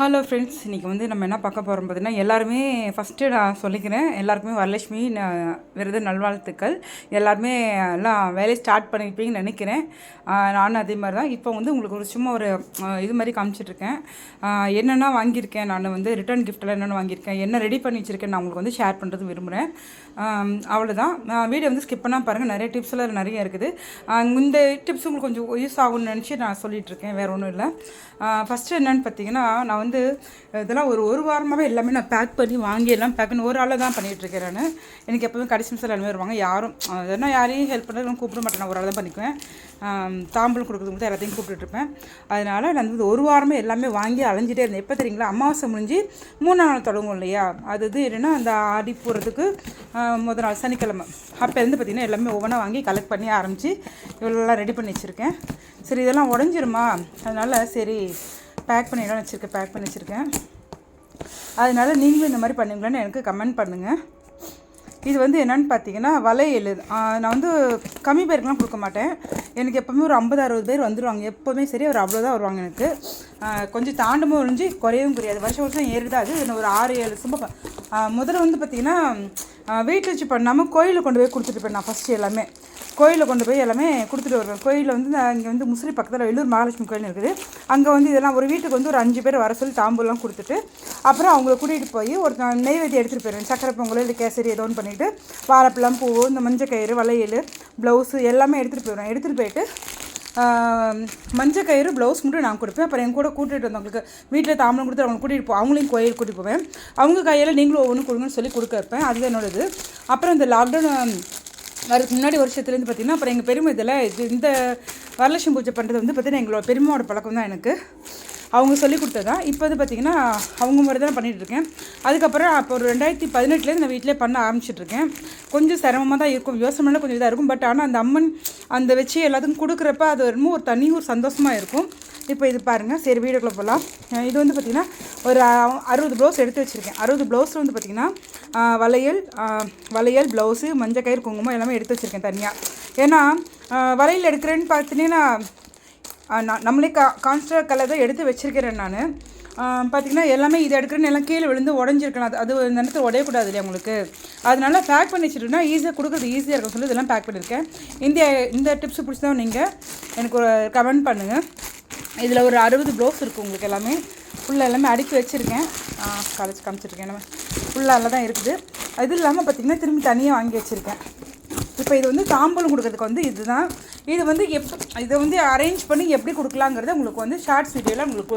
Hello friends இன்றைக்கி வந்து நம்ம என்ன பார்க்க போகிறோம் பார்த்தீங்கன்னா எல்லாருமே ஃபஸ்ட்டு நான் சொல்லிக்கிறேன். எல்லாருக்குமே வரலட்சுமி விருது விரத நல்வாழ்த்துக்கள். எல்லாருமே எல்லாம் வேலையை ஸ்டார்ட் பண்ணியிருப்பீங்கன்னு நினைக்கிறேன். நானும் அதே மாதிரி தான் இப்போ வந்து உங்களுக்கு ஒரு சும்மா ஒரு இது மாதிரி காமிச்சிட்ருக்கேன். என்னென்ன வாங்கியிருக்கேன்? நான் வந்து ரிட்டர்ன் கிஃப்டெல்லாம் என்னென்ன வாங்கியிருக்கேன்? என்ன ரெடி பண்ணி வச்சுருக்கேன் நான் உங்களுக்கு வந்து ஷேர் பண்ணுறது விரும்புகிறேன் அவ்வளோதான் வீடியோ வந்து ஸ்கிப் பண்ணால் பாருங்கள் நிறைய டிப்ஸ் எல்லாம் நிறைய இருக்குது. இந்த டிப்ஸ் உங்களுக்கு கொஞ்சம் யூஸ் ஆகும்னு நினச்சி நான் சொல்லிகிட்ருக்கேன் இருக்கேன் வேறு ஒன்றும் இல்லை. ஃபஸ்ட்டு என்னென்னு பார்த்தீங்கன்னா நான் வந்து வந்து இதெல்லாம் ஒரு ஒரு வாரமாகவே எல்லாமே நான் பேக் பண்ணி வாங்கி எல்லாம் பேக் பண்ணி ஒரு ஆளில் தான் பண்ணிகிட்டு எனக்கு எப்போதுமே கடைசி நிமிஷம் எல்லாமே வருவாங்க. யாரும் அதனால் யாரையும் ஹெல்ப் பண்ணுறது கூப்பிட மாட்டேன். நான் ஒரு ஆள் தான் பண்ணிக்குவேன். தாம்பூலம் கொடுக்குறது மட்டும் எல்லாத்தையும் கூப்பிட்டுட்ருப்பேன் அதனால் நான் வந்து ஒரு வாரமே எல்லாமே வாங்கி அலைஞ்சிட்டே இருந்தேன். எப்போ தெரியுங்களா? அமாவாசை முடிஞ்சு மூணாம் நாள் தொடங்கும் இல்லையா? அது இது என்னென்னா அந்த ஆடி போகிறதுக்கு முதல் நாள் சனிக்கிழமை. அப்போ இருந்து பார்த்திங்கன்னா எல்லாமே ஒவ்வொன்றா வாங்கி கலெக்ட் பண்ணி ஆரம்பித்து இவ்வளோலாம் ரெடி பண்ணி வச்சுருக்கேன். சரி இதெல்லாம் உடஞ்சிருமா? அதனால் சரி பேக் பண்ணிடலாம் வச்சுருக்கேன் பேக் பண்ணி வச்சுருக்கேன். அதனால் நீங்களும் இந்த மாதிரி பண்ணுவீங்களான்னு எனக்கு கமெண்ட் பண்ணுங்கள் இது வந்து என்னன்னு பார்த்தீங்கன்னா வளையல் நான் வந்து கம்மி பேருக்குலாம் கொடுக்க மாட்டேன். எனக்கு எப்போவுமே ஒரு ஐம்பது அறுபது பேர் வந்துடுவாங்க எப்போவுமே சரி ஒரு அவ்வளோதான் வருவாங்க எனக்கு. கொஞ்சம் தாண்டமும் ஒழிஞ்சு குறையவும் குறையாது. வருஷம் வருஷம் ஏறிதான் அது ஒரு ஆறு ஏழு சும்மா முதல்ல வந்து பார்த்திங்கன்னா வீட்டில் வச்சு பண்ணாமல் கோயிலில் கொண்டு போய் கொடுத்துட்டு போய் நான் ஃபஸ்ட்டு எல்லாமே. கோயிலில் கொண்டு போய் எல்லாமே கொடுத்துட்டு வருவேன். கோயிலில் வந்து நான் இங்கே வந்து முசிறி பக்கத்தில் வெள்ளூர் மகாலட்சுமி கோயில் இருக்குது. அங்கே வந்து இதெல்லாம் ஒரு வீட்டுக்கு வந்து ஒரு அஞ்சு பேர் வர சொல்லி தாம்பூலாம் கொடுத்துட்டு அப்புறம் அவங்கள கூட்டிகிட்டு போய் ஒரு நான் நெய்வேத்தியம் எடுத்துகிட்டு போயிடுவேன் சக்கரை பொங்கல் இல்லை கேசரி ஏதோ ஒன்று பண்ணிவிட்டு வாழைப்பழம் பூ இந்த மஞ்சள் கயிறு வளையல் ப்ளவுஸு எல்லாமே எடுத்துகிட்டு போயிடுவேன் எடுத்துகிட்டு போயிட்டு ஆஹ், மஞ்சள் கயிறு ப்ளவுஸ் மட்டும் நான் கொடுப்பேன். அப்புறம் என் கூட கூட்டிகிட்டு வந்தவங்களுக்கு வீட்டில் தாமலம் கொடுத்து அவங்க கூட்டிகிட்டு போ அவங்களையும் கோயில் கூட்டிகிட்டு போவேன். அவங்க கையில் நீங்களும் ஒவ்வொன்றும் கொடுங்கன்னு சொல்லி கொடுக்க வைப்பேன். அது என்னோடது. அப்புறம் இந்த லாக்டவுன் அதுக்கு முன்னாடி வருஷத்துலேருந்து பார்த்தீங்கன்னா அப்புறம் எங்கள் பெருமை இதில் இது இந்த வரலட்சுமி பூஜை பண்ணுறது வந்து பார்த்தீங்கன்னா எங்களோட பெருமாவோட பழக்கம் தான் எனக்கு. அவங்க சொல்லி கொடுத்ததா? இப்போ வந்து பார்த்தீங்கன்னா அவங்க முறை தான் பண்ணிகிட்டு இருக்கேன். அதுக்கப்புறம் அப்போ ஒரு ரெண்டாயிரத்தி பதினெட்டுலேருந்து நான் வீட்டிலே பண்ண ஆரம்பிச்சிட்ருக்கேன். கொஞ்சம் சிரமமாக தான் இருக்கும். யோசனை கொஞ்சம் இதாக இருக்கும். பட் ஆனால் அந்த அம்மன் அந்த வச்சு எல்லாத்துக்கும் கொடுக்குறப்ப அது ரொம்ப ஒரு தனி ஒரு சந்தோஷமாக இருக்கும். இப்போ இது பாருங்கள் சரி வீடியோக்குள்ளே போகலாம் இது வந்து பார்த்திங்கன்னா ஒரு அறுபது ப்ளவுஸ் எடுத்து வச்சுருக்கேன். அறுபது ப்ளவுஸ் வந்து பார்த்திங்கன்னா வளையல் வளையல் ப்ளவுஸு மஞ்சள் கயிறு குங்குமம் எல்லாமே எடுத்து வச்சுருக்கேன் தனியாக ஏன்னா வளையல் எடுக்கிறேன்னு பார்த்தீங்கன்னா நான் நம்மளே கா கான்ஸ்டர் கலர் தான் எடுத்து வச்சுருக்கிறேன் நான். பார்த்தீங்கன்னா எல்லாமே இது எடுக்கிறேன்னு எல்லாம் கீழே விழுந்து உடஞ்சிருக்கலாம். அது அது இந்த நேரத்தில் உடையக்கூடாது இல்லையா உங்களுக்கு? அதனால பேக் பண்ணி வச்சுட்டுனா ஈஸியாக கொடுக்குறது ஈஸியாக இருக்கும் சொல்லி இதெல்லாம் பேக் பண்ணியிருக்கேன் இந்த இந்த டிப்ஸ் பிடிச்சதா நீங்கள் எனக்கு ஒரு கமெண்ட் பண்ணுங்கள் இதில் ஒரு அறுபது ப்ளவுஸ் இருக்குது உங்களுக்கு எல்லாமே. ஃபுல்லாக எல்லாமே அடுக்கி வச்சுருக்கேன். காலேஜ் காமிச்சிருக்கேன் நம்ம. ஃபுல்லாக அதில் தான் இருக்குது. அது இல்லாமல் பார்த்திங்கன்னா திரும்பி தனியாக வாங்கி வச்சுருக்கேன். இப்போ இது வந்து தாம்பூலம் கொடுக்கறதுக்கு வந்து இதுதான். இது வந்து எப் இதை வந்து அரேஞ்ச் பண்ணி எப்படி கொடுக்கலாங்கிறத உங்களுக்கு வந்து ஷார்ட்ஸ் வீடியோவில் உங்களுக்கு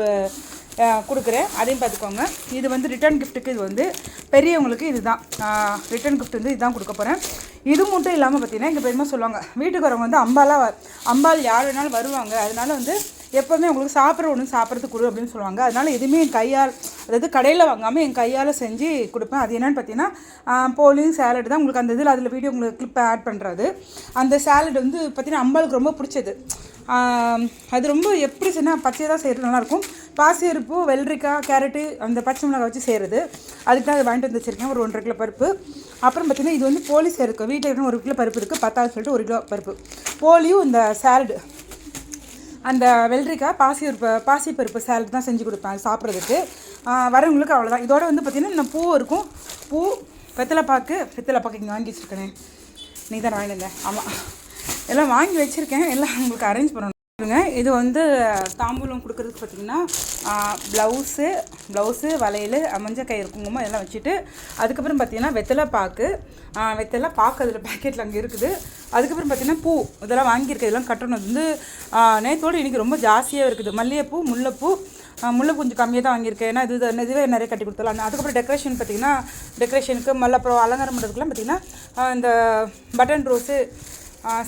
கொடுக்குறேன். அதையும் பார்த்துக்கோங்க. இது வந்து ரிட்டர்ன் கிஃப்ட்டுக்கு இது வந்து பெரியவங்களுக்கு இதுதான். ரிட்டர்ன் கிஃப்ட் வந்து இதுதான் கொடுக்க போகிறேன் இது மட்டும் இல்லாமல் பார்த்தீங்கன்னா இங்கே பெருமை சொல்லுவாங்க வீட்டுக்கு வரவங்க வந்து அம்பாலாக அம்பாள் யார் வேணாலும் வருவாங்க. அதனால வந்து எப்போவுமே உங்களுக்கு சாப்பிட்ற ஒன்று சாப்பிட்றதுக்கு கொடு அப்படின்னு சொல்லுவாங்க. அதனால் எதுவுமே என் கையால் அதாவது கடையில் வாங்காமல் என் கையால் செஞ்சு கொடுப்பேன். அது என்னென்னு பார்த்தீங்கன்னா போலியும் சேலட் தான் உங்களுக்கு அந்த இதில் அதில் வீடியோ உங்களுக்கு கிளிப் ஆட் பண்ணுறது அந்த சேலட் வந்து பார்த்தீங்கன்னா அம்பாளுக்கு ரொம்ப பிடிச்சது. அது ரொம்ப எப்படி சொன்னால் பச்சையாக தான் செய்கிறது நல்லாயிருக்கும். பாசியருப்பு வெள்ளரிக்காய் கேரட்டு அந்த பச்சை மிளகாய் வச்சு செய்கிறது அதுக்கு தான் அதை வாங்கிட்டு வந்து வச்சுருக்கேன். ஒரு ஒன்றரை கிலோ பருப்பு. அப்புறம் பார்த்தீங்கன்னா இது வந்து போலி சேர்க்கும் வீட்டில் இருக்கிற ஒரு கிலோ பருப்பு இருக்குது பத்தாவது சொல்லிட்டு ஒரு கிலோ பருப்பு. போலியும் இந்த சேலடு அந்த வெள்ளரிக்காய் பாசி பருப்பு பாசிப்பருப்பு சேலட் தான் செஞ்சு கொடுப்பேன் சாப்பிட்றதுக்கு. வரவங்களுக்கு அவ்வளோதான் இதோட வந்து பார்த்திங்கன்னா இன்னும் பூ இருக்கும். பூ வெத்தலைப்பாக்கு வெத்தலைப்பாக்கு இங்கே வாங்கி வச்சுருக்கேனே. நீ தான் வாங்கினேன் ஆமாம் எல்லாம் வாங்கி வச்சுருக்கேன். எல்லாம் உங்களுக்கு அரேஞ்ச் பண்ணணும். பாருங்க, இது வந்து தாம்பூலம் கொடுக்குறதுக்கு பார்த்தீங்கன்னா ப்ளவுஸு ப்ளவுஸு வளையல் மஞ்சள் கயிறு குங்குமம் எல்லாம் வச்சுட்டு அதுக்கப்புறம் பார்த்தீங்கன்னா வெத்தலை பாக்கு. வெத்தலை பாக்கு அதில் பேக்கெட்டில் அங்கே இருக்குது. அதுக்கப்புறம் பார்த்தீங்கன்னா பூ. இதெல்லாம் வாங்கியிருக்கேன். இதெல்லாம் கட்டணும். வந்து நேற்றோடு இன்றைக்கி ரொம்ப ஜாஸ்தியாக இருக்குது. மல்லிகைப்பூ முல்லைப்பூ முல்லை கொஞ்சம் கம்மியாக தான் வாங்கியிருக்கேன். ஏன்னா இது இதுவே நிறைய கட்டி கொடுத்துடலாம் அதுக்கப்புறம் டெக்கரேஷன் பார்த்தீங்கன்னா டெக்கரேஷனுக்கு மல்ல அப்புறம் அலங்காரம் பண்ணுறதுக்குலாம் பார்த்தீங்கன்னா இந்த பட்டன் ரோஸு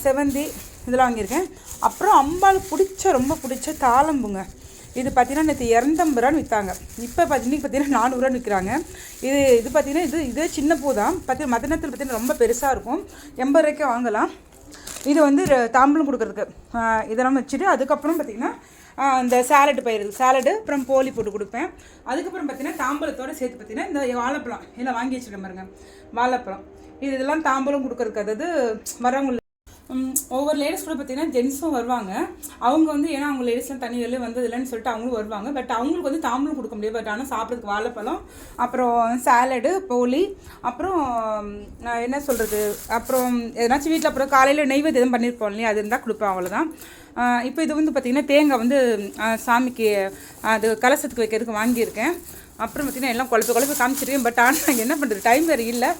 செவந்தி இதெல்லாம் வாங்கியிருக்கேன். அப்புறம் அம்பாளுக்கு பிடிச்ச ரொம்ப பிடிச்ச தாளம்புங்க. இது பார்த்தீங்கன்னா நேற்று இரநூத்தம்பது ரூபான்னு விற்றாங்க இப்போ பார்த்தீங்கன்னா பார்த்தீங்கன்னா நானூறுரூவா விற்கிறாங்க. இது இது பார்த்தீங்கன்னா இது இதே சின்ன பூ தான். பார்த்தீங்கன்னா மற்ற நேரத்தில் பார்த்தீங்கன்னா ரொம்ப பெருசாக இருக்கும். எண்பது ரூபாய்க்கு வாங்கலாம். இது வந்து தாம்பூலம் கொடுக்கறதுக்கு. இதெல்லாம் வச்சுட்டு அதுக்கப்புறம் பார்த்தீங்கன்னா இந்த சாலட் பயிர் சாலடு அப்புறம் போலி போட்டு கொடுப்பேன். அதுக்கப்புறம் பார்த்தீங்கன்னா தாம்பூலத்தோடு சேர்த்து பார்த்தீங்கன்னா இந்த வாழைப்பழம் இதில் வாங்கி வச்சுருக்கேன் பாருங்க. வாழைப்பழம். இது இதெல்லாம் தாம்பூலம் கொடுக்குறதுக்கு அதாவது வரவங்களுக்கு ஒவ்வொரு லேடிஸ் கூட பார்த்தீங்கன்னா ஜென்ஸும் வருவாங்க. அவங்க வந்து ஏன்னா அவங்க லேடிஸ்லாம் தனி வெளியே வந்தது இல்லைன்னு சொல்லிட்டு அவங்களும் வருவாங்க. பட் அவங்களுக்கு வந்து தாம்பூலம் கொடுக்க முடியாது. பட் ஆனால் சாப்பிட்றதுக்கு வாழைப்பழம் அப்புறம் சாலடு போலி அப்புறம் நான் என்ன சொல்கிறது அப்புறம் எதனாச்சும் வீட்டில் அப்புறம் காலையில் நெய்வேத்தியம் பண்ணியிருப்போம் இல்லையா? அது இருந்தால் கொடுப்பேன் அவ்வளோதான் இப்போ இது வந்து பார்த்திங்கன்னா தேங்காய் வந்து சாமிக்கு அது கலசத்துக்கு வைக்கிறதுக்கு வாங்கியிருக்கேன். அப்புறம் பார்த்திங்கன்னா எல்லாம் குழப்ப குழப்ப காமிச்சிருக்கேன். பட் ஆனால் என்ன பண்ணுறது டைம் வேறு இல்லை.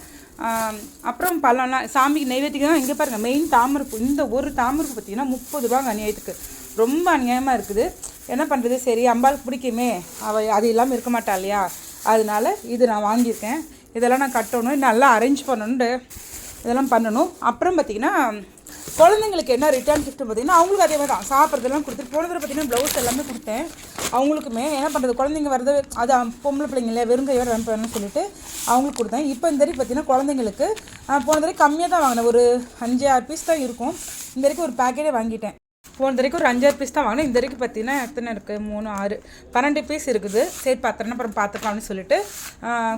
அப்புறம் பழம்லாம் சாமிக்கு நைவேத்தியம் இங்கே பாருங்கள் மெயின் தாமரைப்பூ. இந்த ஒரு தாமரைப்பூ பார்த்தீங்கன்னா முப்பது ரூபாங்க அநியாயத்துக்கு. ரொம்ப அநியாயமாக இருக்குது. என்ன பண்ணுறது சரி அம்பாளுக்கு பிடிக்குமே. அவள் அது இல்லாமல் இருக்க மாட்டா இல்லையா? அதனால இது நான் வாங்கியிருக்கேன். இதெல்லாம் நான் கட்டணும். நல்லா அரேஞ்ச் பண்ணணுன்ட்டு இதெல்லாம் பண்ணணும். அப்புறம் பார்த்தீங்கன்னா குழந்தைங்களுக்கு என்ன ரிட்டர்ன் gift பார்த்தீங்கன்னா அவங்களுக்கு அதே மாதிரி தான். சாப்பிட்றதெல்லாம் கொடுத்துட்டு போனதில் பார்த்திங்கன்னா பார்த்தீங்கன்னா ப்ளவுஸ் எல்லாமே கொடுத்தேன். அவங்களுக்குமே என்ன பண்ணுறது குழந்தைங்க வரது அது பொம்பளை பிள்ளைங்க இல்லையா வெறுங்கையோட அனுப்பணும்னு சொல்லிட்டு அவங்களுக்கு கொடுத்தேன். இப்போ இந்த வரைக்கும் பார்த்தீங்கன்னா குழந்தைங்களுக்கு போன தடவை கம்மியாக தான் வாங்கினேன். ஒரு அஞ்சு ஆறு பீஸ் தான் இருக்கும். இந்த வரைக்கும் ஒரு பேக்கெட்டே வாங்கிட்டேன். போன வரைக்கும் ஒரு அஞ்சாறு பீஸ் தான் வாங்கினேன். இந்த வரைக்கும் பார்த்தீங்கன்னா எத்தனை இருக்குது மூணு ஆறு. பன்னெண்டு பீஸ் இருக்குது. சரி பார்த்துறேன் அப்புறம் பார்த்துக்கலாம்னு சொல்லிட்டு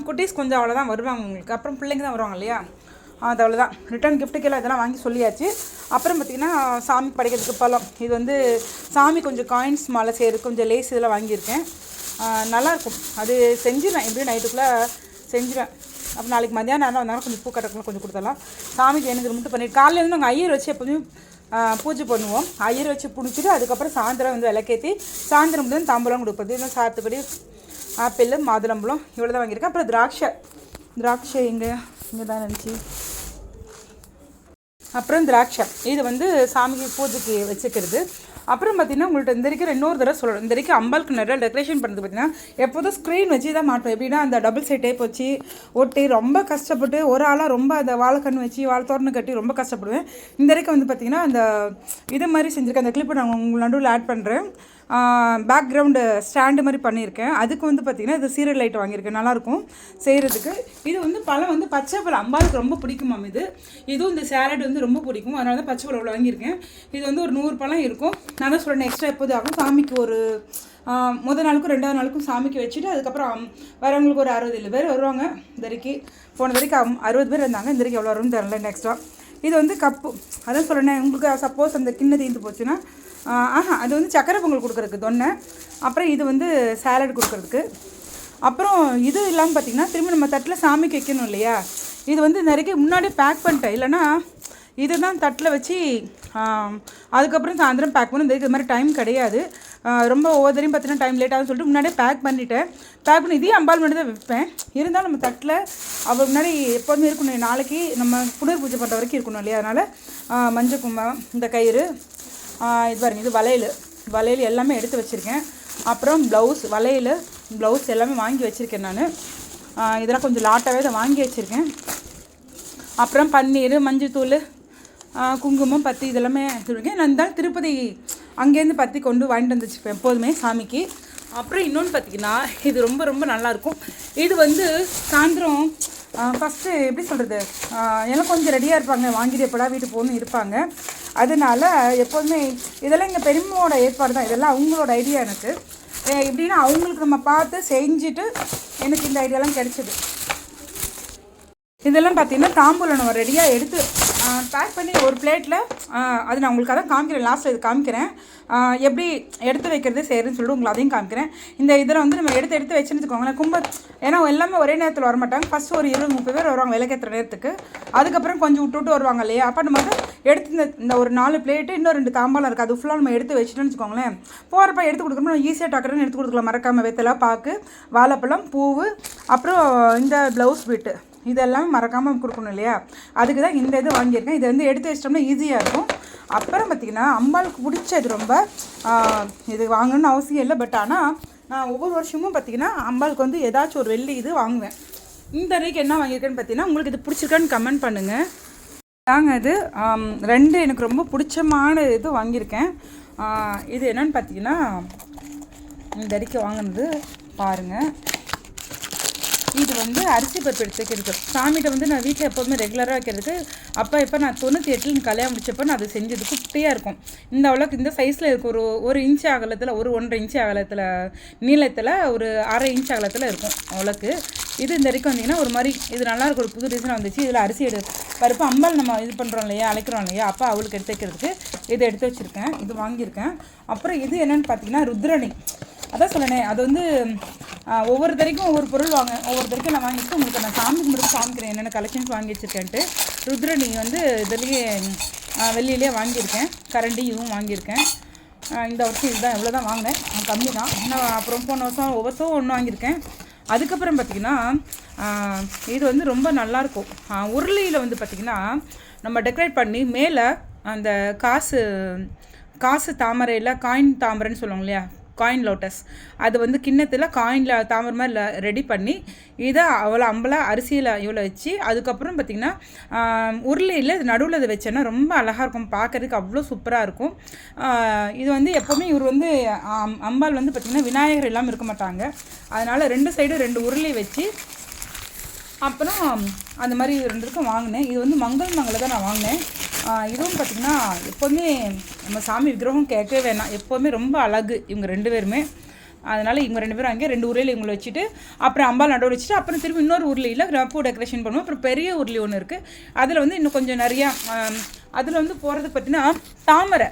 குட்டீஸ் கொஞ்சம் அவ்வளோதான் வருவாங்க உங்களுக்கு. அப்புறம் பிள்ளைங்க தான் வருவாங்க இல்லையா? அது அவ்வளோதான் ரிட்டர்ன் கிஃப்ட்டுக்கெல்லாம் இதெல்லாம் வாங்கி சொல்லியாச்சு. அப்புறம் பார்த்திங்கன்னா சாமி படைக்கிறதுக்கு பழம். இது வந்து சாமி கொஞ்சம் காயின்ஸ் மாலை செய்கிறது கொஞ்சம் லேஸ் இதெல்லாம் வாங்கியிருக்கேன். நல்லாயிருக்கும். அது செஞ்சிடுவேன் எப்படியும் நைட்டுக்குள்ளே செஞ்சிடுவேன். அப்போ நாளைக்கு மதியானம் நேரம் வந்தாலும் கொஞ்சம் பூ கட்டக்குள்ள கொஞ்சம் கொடுத்தலாம் சாமிக்கு எனக்கு மட்டும் பண்ணிட்டு காலையில நாங்கள் ஐயர் வச்சு எப்போதுமே பூஜை பண்ணுவோம். ஐயர் வச்சு பிடிச்சிட்டு அதுக்கப்புறம் சாயந்தரம் வந்து விளக்கேற்றி சாயந்தரம் தான் தாம்பழம் கொடுப்பது. இன்னும் சாத்துக்குடி ஆப்பிள் மாதுளம்பழம் இவ்வளோ தான் வாங்கியிருக்கேன். அப்புறம் திராட்சை. திராட்சை எங்கே? இங்கே தான் நினச்சி அப்புறம் திராட்சை. இது வந்து சாமிக்கு பூஜைக்கு வச்சுக்கிறது. அப்புறம் பார்த்தீங்கன்னா உங்கள்கிட்ட இந்த வரைக்கும் இன்னொரு தடவை சொல்லணும். இந்த வரைக்கும் அம்பாளுக்கு நிறைய டெக்கரேஷன் பண்ணுறது பார்த்தீங்கன்னா எப்போதும் ஸ்க்ரீன் வச்சு தான் மாட்டோம் எப்படின்னா அந்த டபுள் சைட் டைப் வச்சு ஒட்டி ரொம்ப கஷ்டப்பட்டு ஒரு ஆளாக ரொம்ப அந்த வாழைக்கண் வச்சு வாழை கட்டி ரொம்ப கஷ்டப்படுவேன். இந்த வரைக்கும் வந்து பார்த்திங்கன்னா அந்த இது மாதிரி செஞ்சுருக்கேன். அந்த கிளிப்பை நான் உங்கள் நடுவில் ஆட் பண்ணுறேன் பேக்ரவுண்டு ஸ்டாண்டு மாதிரி பண்ணியிருக்கேன். அதுக்கு வந்து பார்த்திங்கன்னா இது சீரியல் லைட் வாங்கியிருக்கேன். நல்லாயிருக்கும் செய்கிறதுக்கு இது வந்து பழம் வந்து பச்சை பழம். அம்பாளுக்கு ரொம்ப பிடிக்கும் மேம் இது. இதுவும் இந்த சேலட் வந்து ரொம்ப பிடிக்கும். அதனால தான் பச்சை பழம் வாங்கியிருக்கேன். இது வந்து ஒரு நூறு பழம் இருக்கும். நான் தான் சொல்கிறேன் எக்ஸ்ட்ரா எப்போது ஆகும் சாமிக்கு ஒரு முதல் நாளுக்கும் ரெண்டாவது நாளுக்கும் சாமிக்கு வச்சுட்டு அதுக்கப்புறம் வரவங்களுக்கு ஒரு அறுபது ஏழு பேர் வருவாங்க. இந்த வரைக்கும் போன வரைக்கும் அறுபது பேர் இருந்தாங்க. இந்த வரைக்கும் எவ்வளோ வரும்னு தெரில நெக்ஸ்ட்டாக இது வந்து கப்பு அதான் சொல்கிறேன் உங்களுக்கு சப்போஸ் அந்த கிண்ண தீர்ந்து போச்சுன்னா ஆஹா அது வந்து சக்கரை பொங்கல் கொடுக்குறதுக்கு தொன்னை. அப்புறம் இது வந்து சேலட் கொடுக்குறதுக்கு. அப்புறம் இது இல்லாமல் பார்த்தீங்கன்னா திரும்ப நம்ம தட்டில் சாமிக்கு வைக்கணும் இல்லையா? இது வந்து நிறைய முன்னாடியே பேக் பண்ணிட்டேன். இல்லைன்னா இதுதான் தட்டில் வச்சு அதுக்கப்புறம் சாயந்தரம் பேக் பண்ணி இது மாதிரி டைம் கிடையாது. ரொம்ப ஒவ்வொரு பார்த்தீங்கன்னா டைம் லேட் ஆகும்னு சொல்லிட்டு முன்னாடியே பேக் பண்ணிட்டேன். பேக் பண்ணி இதையும் அம்பாள் மட்டும் தான் வைப்பேன். இருந்தாலும் நம்ம தட்டில் அவர் முன்னாடி எப்போதுமே இருக்கணும். நாளைக்கு நம்ம புனர் பூஜை பண்ணுற வரைக்கும் இருக்கணும் இல்லையா? அதனால் மஞ்சள் கும்பம் இந்த கயிறு இது பாருங்கள் இது வளையல். வளையல் எல்லாமே எடுத்து வச்சுருக்கேன். அப்புறம் ப்ளவுஸ் வளையல் ப்ளவுஸ் எல்லாமே வாங்கி வச்சுருக்கேன் நான். இதெல்லாம் கொஞ்சம் லாட்டாகவே இதை வாங்கி வச்சுருக்கேன். அப்புறம் பன்னீர் மஞ்சத்தூள் குங்குமம் பத்தி இதெல்லாமே வச்சுருக்கேன் நான் இருந்தாலும் திருப்பதி அங்கேருந்து பத்தி கொண்டு வாங்கிட்டு வந்து வச்சுருப்பேன் எப்போதுமே சாமிக்கு. அப்புறம் இன்னொன்று பார்த்தீங்கன்னா இது ரொம்ப ரொம்ப நல்லாயிருக்கும். இது வந்து சாயந்தரம் ஃபஸ்ட்டு எப்படி சொல்கிறது எல்லாம் கொஞ்சம் ரெடியாக இருப்பாங்க. வாங்கிட்டு எப்படா வீட்டுக்கு போகணும் இருப்பாங்க. அதனால எப்போதுமே இதெல்லாம் எங்கள் பெருமையோட ஏற்பாடு தான். இதெல்லாம் அவங்களோட ஐடியா எனக்கு. எப்படின்னா அவங்களுக்கு நம்ம பார்த்து செஞ்சுட்டு எனக்கு இந்த ஐடியாலாம் கிடைச்சிது. இதெல்லாம் பார்த்தீங்கன்னா தாம்பூலம் நம்ம ரெடியாக எடுத்து பேக் பண்ணி ஒரு பிளேட்டில் அது நான் உங்களுக்கு அதான் காமிக்கிறேன். லாஸ்ட்டில் இது காமிக்கிறேன். எப்படி எடுத்து வைக்கிறது செய்கிறதுன்னு சொல்லிட்டு உங்களுக்கு அதையும் காமிக்கிறேன். இந்த இதில் வந்து நம்ம எடுத்து எடுத்து வச்சுன்னு வச்சுக்கோங்களேன். கும்ப ஏன்னா எல்லாமே ஒரே நேரத்தில் வரமாட்டாங்க. ஃபஸ்ட் ஒரு இருபது முப்பது பேர் வருவாங்க விளக்கேற்ற நேரத்துக்கு. அதுக்கப்புறம் கொஞ்சம் விட்டு விட்டு வருவாங்க இல்லையா? அப்போ நம்ம வந்து எடுத்து இந்த இந்த ஒரு நாலு பிளேட்டு இன்னும் ரெண்டு தாம்பாலம் இருக்குது அது ஃபுல்லாக நம்ம எடுத்து வச்சுட்டோம்னு வச்சுக்கோங்களேன். போகிறப்ப எடுத்து கொடுக்குறோம் நம்ம ஈஸியாக டக்குறன்னு எடுத்து கொடுக்கலாம். மறக்காமல் வெத்தலை பாக்கு வாழைப்பழம் பூவு அப்புறம் இந்த ப்ளவுஸ் பீட்டு இதெல்லாம் மறக்காமல் கொடுக்கணும் இல்லையா? அதுக்கு தான் இந்த இது வாங்கியிருக்கேன். இதை வந்து எடுத்து வச்சிட்டோம்னா ஈஸியாக இருக்கும். அப்புறம் பார்த்திங்கன்னா அம்பாளுக்கு பிடிச்சது ரொம்ப இது வாங்கணும்னு அவசியம் இல்லை. பட் ஆனால் நான் ஒவ்வொரு வருஷமும் பார்த்திங்கன்னா அம்பாளுக்கு வந்து ஏதாச்சும் ஒரு வெள்ளி இது வாங்குவேன். இந்த அன்றைக்கி என்ன வாங்கியிருக்கேன்னு பார்த்தீங்கன்னா உங்களுக்கு இது பிடிச்சிருக்கான்னு கமெண்ட் பண்ணுங்கள் தாங்க இது. ரெண்டு எனக்கு ரொம்ப பிடிச்சமான இது வாங்கியிருக்கேன். இது என்னன்னு பார்த்தீங்கன்னா இந்த அடிக்க வாங்கினது பாருங்கள் இது வந்து அரிசி பருப்பு எடுத்துக்கிறது சாமிகிட்ட வந்து நான் வீட்டில் எப்போதுமே ரெகுலராக வைக்கிறதுக்கு அப்போ இப்போ நான் தொண்ணூற்றி எட்டில் கல்யாணம் முடிச்சப்போ நான் அது செஞ்சது குட்டியாக இருக்கும். இந்த அளவுக்கு இந்த சைஸில் இருக்கும் ஒரு ஒரு இன்ச் அகலத்தில் ஒரு ஒன்றரை இன்ச் அகலத்தில் நீளத்தில் ஒரு அரை இன்ச் அகலத்தில் இருக்கும் அவ்வளோக்கு இது இந்த வரைக்கும் வந்தீங்கன்னா ஒரு மாதிரி இது நல்லா இருக்கும் ஒரு புது டிசைன் வந்துச்சு. இதில் அரிசி எடு பருப்பு அம்பாள் நம்ம இது பண்ணுறோம் இல்லையா அழைக்கிறோம் இல்லையா அப்போ அவளுக்கு எடுத்து வைக்கிறதுக்கு இதை எடுத்து வச்சுருக்கேன். இது வாங்கியிருக்கேன். அப்புறம் இது என்னென்னு பார்த்தீங்கன்னா ருத்ரணி. அதான் சொல்லணே அது வந்து ஒவ்வொரு தரைக்கும் ஒவ்வொரு பொருள் வாங்க ஒவ்வொரு தரைக்கும் நான் வாங்கிட்டு உங்களுக்கு நான் சாமி கும்பிட்டு காமிக்கிறேன் என்னென்ன கலெக்ஷன்ஸ் வாங்கி வச்சுருக்கேன்ட்டு ருத்ரணி வந்து இதுலேயே வெளியிலே வாங்கியிருக்கேன். கரண்டி இதுவும் வாங்கியிருக்கேன். இந்த வருஷம் இதுதான் இவ்வளோ தான் வாங்கினேன். கம்மி தான் நான் அப்புறம் போன வருஷம் ஒவ்வொரு ஒன்று வாங்கியிருக்கேன். அதுக்கப்புறம் பார்த்திங்கன்னா இது வந்து ரொம்ப நல்லாயிருக்கும் உருளியில் வந்து பார்த்திங்கன்னா நம்ம டெக்கரேட் பண்ணி மேலே அந்த காசு காசு தாமரையில் காயின் தாமரைன்னு சொல்லுவாங்க இல்லையா? Coin lotus. அது வந்து கிண்ணத்தில் காயினில் தாமரை மாதிரி ரெடி பண்ணி இதை அவ்வளோ அம்பலாக அரிசியில் இவ்வளோ வச்சு அதுக்கப்புறம் பார்த்திங்கன்னா உருளையில் நடுவில் அதை வச்சோன்னா ரொம்ப அழகாக இருக்கும். பார்க்கறதுக்கு அவ்வளோ சூப்பராக இருக்கும். இது வந்து எப்போவுமே இவர் வந்து அம்- அம்பாள் வந்து பார்த்திங்கன்னா விநாயகர் இல்லாமல் இருக்க மாட்டாங்க. அதனால் ரெண்டு சைடும் ரெண்டு உருளை வச்சு அப்புறம் அந்த மாதிரி ரெண்டு இருக்கும் வாங்கினேன். இது வந்து மங்கள் மங்களை தான் நான் வாங்கினேன். இதுவும் பார்த்திங்கன்னா எப்போவுமே நம்ம சாமி விக்கிரகம் கேட்கவே வேணாம். எப்போவுமே ரொம்ப அழகு இவங்க ரெண்டு பேருமே. அதனால் இவங்க ரெண்டு பேரும் அங்கே ரெண்டு ஊரில் இவங்களை வச்சுட்டு அப்புறம் அம்பாள் நடுவில் வச்சுட்டு அப்புறம் திரும்பி இன்னொரு உருளையில் பூ டெக்கரேஷன் பண்ணுவோம். அப்புறம் பெரிய ஊர்லி ஒன்று இருக்குது அதில் வந்து இன்னும் கொஞ்சம் நிறையா அதில் வந்து போகிறது பார்த்தீங்கன்னா தாமரை.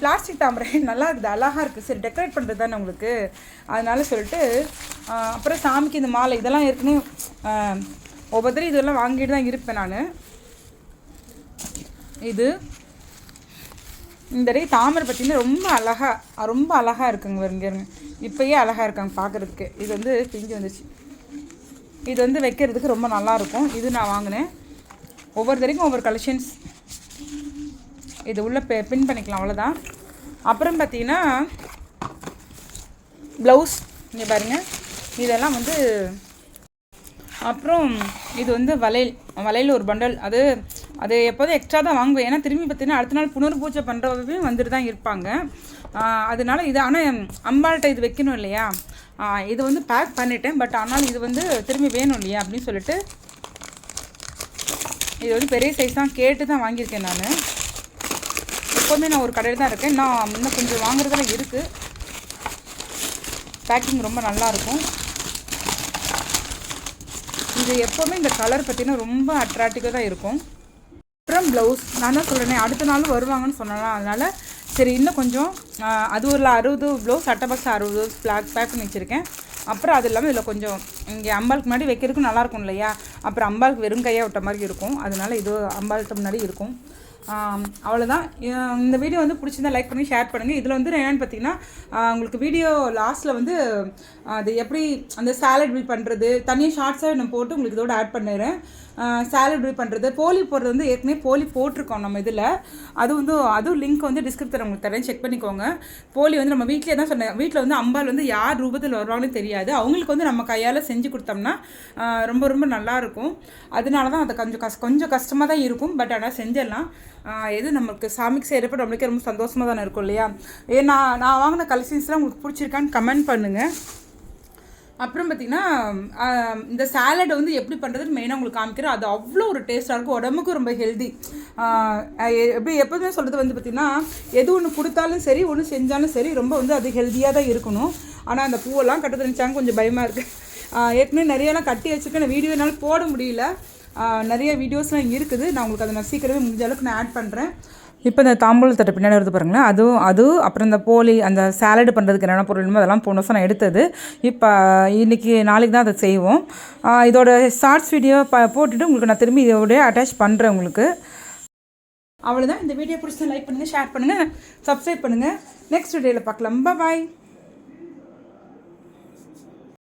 பிளாஸ்டிக் தாமரை. நல்லா இருக்குது அழகாக இருக்குது. சரி டெக்கரேட் பண்ணுறது தானே உங்களுக்கு? அதனால சொல்லிட்டு அப்புறம் சாமிக்கு இந்த மாலை இதெல்லாம் ஏற்கனவே ஒவ்வொருத்தரும் இதெல்லாம் வாங்கிட்டு தான் இருப்பேன் நான். இது இந்த தடவை தாமரை பார்த்திங்கன்னா ரொம்ப அழகாக ரொம்ப அழகாக இருக்குங்க வருங்க இப்போயே அழகாக இருக்காங்க பார்க்குறதுக்கு. இது வந்து பிஞ்சு வந்துச்சு இது வந்து வைக்கிறதுக்கு ரொம்ப நல்லாயிருக்கும் இது நான் வாங்கினேன். ஒவ்வொரு தடவைக்கும் ஒவ்வொரு கலெக்ஷன்ஸ் இது உள்ளே பின் பண்ணிக்கலாம் அவ்வளோதான் அப்புறம் பார்த்தீங்கன்னா ப்ளவுஸ் இங்கே பாருங்கள் இதெல்லாம் வந்து அப்புறம் இது வந்து வளையல். வளையல் ஒரு பண்டல் அது அது எப்போதும் எக்ஸ்ட்ரா தான் வாங்குவேன். ஏன்னா திரும்பி பார்த்தீங்கன்னா அடுத்த நாள் புனர் பூஜை பண்ணுறவங்க வந்துட்டு தான் இருப்பாங்க. அதனால இது ஆனால் அம்பாள்கிட்ட இது வைக்கணும் இல்லையா? இது வந்து பேக் பண்ணிட்டேன். பட் ஆனால் இது வந்து திரும்பி வேணும் இல்லையா? அப்படின்னு சொல்லிட்டு இது வந்து பெரிய சைஸ் தான் கேட்டு தான் வாங்கியிருக்கேன் நான். எப்போவுமே நான் ஒரு கடையில் தான் இருக்கேன். நான் இன்னும் கொஞ்சம் வாங்குறதெல்லாம் இருக்குது பேக்கிங் ரொம்ப நல்லா இருக்கும். இது எப்போவுமே இந்த கலர் பார்த்திங்கன்னா ரொம்ப அட்ராக்டிவாக தான் இருக்கும். அப்புறம் ப்ளவுஸ் நான் தான் சொல்கிறேனே அடுத்த நாளும் வருவாங்கன்னு சொன்னலாம் அதனால் சரி இன்னும் கொஞ்சம் அது ஒரு அறுபது ப்ளவுஸ் அட்டை பாக்ஸ் அறுபது பிளாக் பேக் பண்ணி வச்சுருக்கேன். அப்புறம் அது இல்லாமல் இதில் கொஞ்சம் இங்கே அம்பாளுக்கு முன்னாடி வைக்கிறதுக்கும் நல்லா இருக்கும் இல்லையா? அப்புறம் அம்பாளுக்கு வெறும் கையாக விட்ட மாதிரி இருக்கும். அதனால் இது அம்பாளுக்கு முன்னாடி இருக்கும். அவ்வளோதான் இந்த வீடியோ வந்து பிடிச்சிருந்தா லைக் பண்ணி ஷேர் பண்ணுங்கள் இதில் வந்து என்னென்னு பார்த்தீங்கன்னா உங்களுக்கு வீடியோ லாஸ்ட்டில் வந்து அது எப்படி அந்த சாலட் பில் பண்ணுறது தனியாக ஷார்ட்ஸாக நான் போட்டு உங்களுக்கு இதோட ஆட் பண்ணிடுறேன். சாலட் பில் பண்ணுறது போலி போடுறது வந்து ஏற்கனவே போலி போட்டிருக்கோம் நம்ம இதில். அது வந்து அதுவும் லிங்க் வந்து டிஸ்கிரிப்ஷன் உங்களுக்கு தரேன் செக் பண்ணிக்கோங்க. போலி வந்து நம்ம வீட்டிலே தான் சொன்னேன் வீட்டில் வந்து அம்பாள் வந்து யார் ரூபத்தில் வருவாங்கன்னு தெரியாது. அவங்களுக்கு வந்து நம்ம கையால் செஞ்சு கொடுத்தோம்னா ரொம்ப ரொம்ப நல்லாயிருக்கும் அதனால தான் அது கொஞ்சம் கஷ் கொஞ்சம் கஷ்டமாக தான் இருக்கும் பட் ஆனால் செஞ்சிடலாம். எது நம்மளுக்கு சாமிக்கு செய்கிறப்ப நம்மளுக்கே ரொம்ப சந்தோஷமாக தானே இருக்கும் இல்லையா? ஏ நான் நான் வாங்கின கலெக்ஷன்ஸ்லாம் உங்களுக்கு பிடிச்சிருக்கான்னு கமெண்ட் பண்ணுங்கள் அப்புறம் பார்த்திங்கன்னா இந்த சாலட் வந்து எப்படி பண்ணுறதுன்னு மெயினாக உங்களுக்கு காமிக்கிறேன். அது அவ்வளோ ஒரு டேஸ்ட்டாக இருக்கும். உடம்புக்கும் ரொம்ப ஹெல்தி எப்படி எப்போதுமே சொல்கிறது வந்து பார்த்திங்கன்னா எது ஒன்று கொடுத்தாலும் சரி ஒன்று செஞ்சாலும் சரி ரொம்ப வந்து அது ஹெல்த்தியாக தான் இருக்கணும். ஆனால் அந்த பூவெல்லாம் கட்ட தெரிஞ்சாங்க கொஞ்சம் பயமாக இருக்குது ஏற்கனவே நிறையலாம் கட்டி வச்சுருக்கேன். வீடியோ என்னால் போட முடியல. நிறைய வீடியோஸ்லாம் இருக்குது. நான் உங்களுக்கு அதை நான் சீக்கிரமே முடிஞ்ச அளவுக்கு நான் ஆட் பண்ணுறேன் இப்போ இந்த தாம்பூல தட்டை பின்னாடி வருது பாருங்களேன். அதுவும் அதுவும் அப்புறம் இந்த போலி அந்த சாலடு பண்ணுறதுக்கு என்னென்ன பொருள் அதெல்லாம் போன வருஷம் நான் எடுத்தது. இப்போ இன்றைக்கி நாளைக்கு தான் அதை செய்வோம். இதோட ஷார்ட்ஸ் வீடியோ ப போட்டுட்டு உங்களுக்கு நான் திரும்பி இதோடய அட்டாச் பண்ணுறேன் உங்களுக்கு. அவ்வளோதான் இந்த வீடியோ பிடிச்சி லைக் பண்ணுங்கள் ஷேர் பண்ணுங்கள் சப்ஸ்கிரைப் பண்ணுங்கள் நெக்ஸ்ட் வீடியோவில் பார்க்கலாம். பாய்